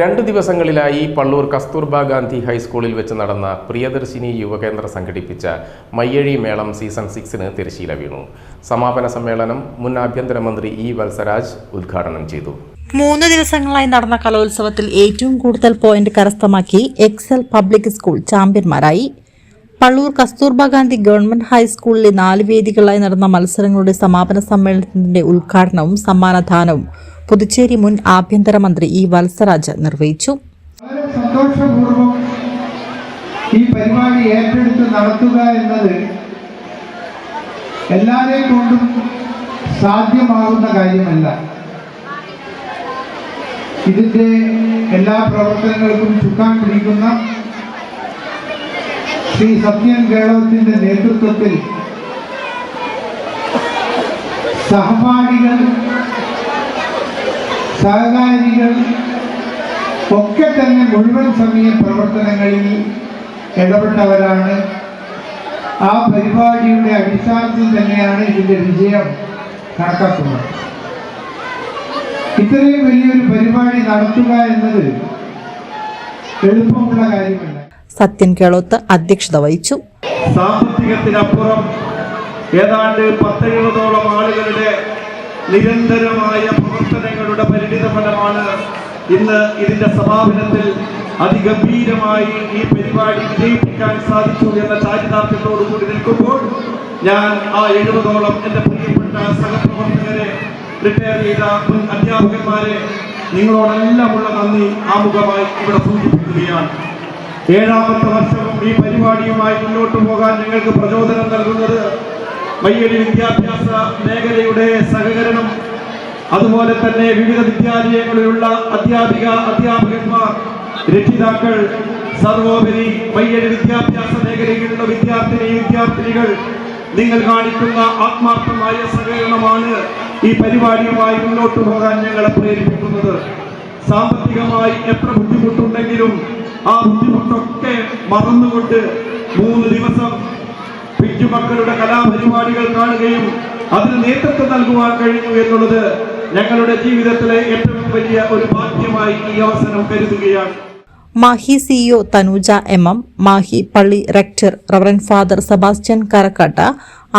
രണ്ട് ദിവസങ്ങളിലായി പള്ളൂർ കസ്തൂർബ ഗാന്ധി ഹൈസ്കൂളിൽ വെച്ച് നടന്ന പ്രിയദർശിനി യുവകേന്ദ്ര സംഘടിപ്പിച്ച മയ്യഴി മേളം സീസൺ സിക്സിന് തിരശീല വീണു. സമാപന സമ്മേളനം മുൻ ആഭ്യന്തരമന്ത്രി ഇ വത്സരാജ് ഉദ്ഘാടനം ചെയ്തു. മൂന്ന് ദിവസങ്ങളായി നടന്ന കലോത്സവത്തിൽ ഏറ്റവും കൂടുതൽ പോയിന്റ് കരസ്ഥമാക്കി എക്സൽ പബ്ലിക് സ്കൂൾ ചാമ്പ്യന്മാരായി. പള്ളൂർ കസ്തൂർബ ഗാന്ധി ഗവൺമെന്റ് ഹൈസ്കൂളിലെ നാല് വേദികളായി നടന്ന മത്സരങ്ങളുടെ സമാപന സമ്മേളനത്തിന്റെ ഉദ്ഘാടനവും സമ്മാനദാനവും പുതുച്ചേരി മുൻ ആഭ്യന്തരമന്ത്രി ഇ വത്സരാജ് നിർവഹിച്ചു. ഈ പരിപാടി ഏറ്റെടുത്ത് നടത്തുക എന്നത് എല്ലാവരെയും കൊണ്ടും സാധ്യമാകുന്ന കാര്യമല്ല. ഇതിന്റെ എല്ലാ പ്രവർത്തനങ്ങൾക്കും ചുക്കാൻ പിടിക്കുന്ന ശ്രീ സത്യൻ കേളവത്തിന്റെ നേതൃത്വത്തിൽ സഹപാഠികൾ സഹകാരികൾ ഒക്കെ തന്നെ മുഴുവൻ സമയ പ്രവർത്തനങ്ങളിൽ ഇടപെട്ടവരാണ്. ആ പരിപാടിയുടെ അടിസ്ഥാനത്തിൽ തന്നെയാണ് ഇതിന്റെ വിജയം കണക്കാക്കുന്നത്. ഇത്രയും വലിയൊരു പരിപാടി നടത്തുക എന്നത് എളുപ്പമുള്ള കാര്യമല്ല. സത്യൻ കേളോത്ത് അധ്യക്ഷത വഹിച്ചു. സാമ്പത്തികത്തിനപ്പുറം ഏതാണ്ട് പത്തെഴുപതോളം ആളുകളുടെ നിരന്തരമായ പ്രവർത്തനങ്ങളുടെ പരിണിത ഫലമാണ് ഇന്ന് ഇതിന്റെ സമാപനത്തിൽ അതിഗംഭീരമായി ഈ പരിപാടി വിജയിപ്പിക്കാൻ സാധിച്ചു എന്ന ചാരിതാർത്ഥ്യത്തോടു കൂടി നിൽക്കുമ്പോൾ ഞാൻ ആ എഴുപതോളം എന്റെ പ്രിയപ്പെട്ട സഹപ്രവർത്തകരെ റിട്ടയർ ചെയ്ത മുൻ അധ്യാപകന്മാരെ നിങ്ങളോടെല്ലാമുള്ള നന്ദി ആമുഖമായി ഇവിടെ സൂചിപ്പിക്കുകയാണ്. ഏഴാമത്തെ വർഷവും ഈ പരിപാടിയുമായി മുന്നോട്ട് പോകാൻ ഞങ്ങൾക്ക് പ്രചോദനം നൽകുന്നത് മയ്യടി വിദ്യാഭ്യാസ മേഖലയുടെ സഹകരണം അതുപോലെ തന്നെ വിവിധ വിദ്യാലയങ്ങളിലുള്ള അധ്യാപിക അധ്യാപകന്മാർ രക്ഷിതാക്കൾ സർവോപരി മയ്യടി വിദ്യാഭ്യാസ മേഖലയിലുള്ള വിദ്യാർത്ഥിനി വിദ്യാർത്ഥിനികൾ നിങ്ങൾ കാണിക്കുന്ന ആത്മാർത്ഥമായ സഹകരണമാണ് ഈ പരിപാടിയുമായി മുന്നോട്ട് പോകാൻ ഞങ്ങളെ പ്രേരിപ്പിക്കുന്നത്. സാമ്പത്തികമായി എത്ര ബുദ്ധിമുട്ടുണ്ടെങ്കിലും ആ ബുദ്ധിമുട്ടൊക്കെ മറന്നുകൊണ്ട് മൂന്ന് ദിവസം പിഞ്ചുമക്കളുടെ കലാപരിപാടികൾ കാണുകയും അതിന് നേതൃത്വം നൽകുവാൻ കഴിഞ്ഞു എന്നുള്ളത് ഞങ്ങളുടെ ജീവിതത്തിലെ ഏറ്റവും വലിയ ഒരു ഭാഗ്യമായി ഈ അവസരം കരുതുകയാണ്. Mahe CEO Tanuja M M Mahe പള്ളി rector reverend father Sebastian Karakkatta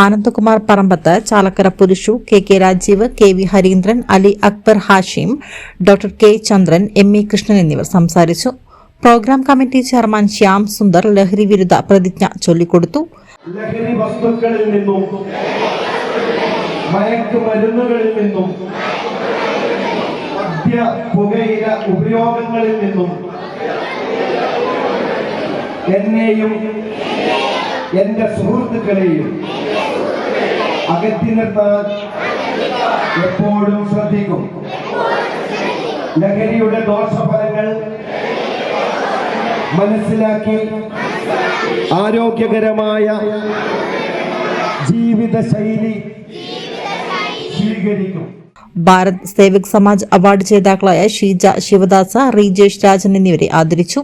Anandakumar Parambath Chalakkara Purushu K K Rajeev K V Harindran Ali Akbar Hashim doctor K Chandran M E Krishnan എന്നിവർ സംസാരിച്ചു. Programme committee chairman Shyam Sundar ലഹരി വിരുദ്ധ പ്രതിജ്ഞ ചൊല്ലിക്കൊടുത്തു. ലഹരി വസ്തുക്കളിൽ നിന്നും മയക്കുമരുന്നുകളിൽ നിന്നും മദ്യ പുകയില ഉപയോഗങ്ങളിൽ നിന്നും എന്നെയും എന്റെ സുഹൃത്തുക്കളെയും അകറ്റി നിർത്താൻ എപ്പോഴും ശ്രദ്ധിക്കും. ലഹരിയുടെ ദോഷഫലങ്ങൾ മനസ്സിലാക്കി ആരോഗ്യകരമായ ജീവിതശൈലി സ്വീകരിക്കും. ഭാരത് സേവിക് സമാജ് അവാർഡ് ജേതാക്കളായ ഷീജ ശിവദാസ റീജേഷ് രാജൻ എന്നിവരെ ആദരിച്ചു.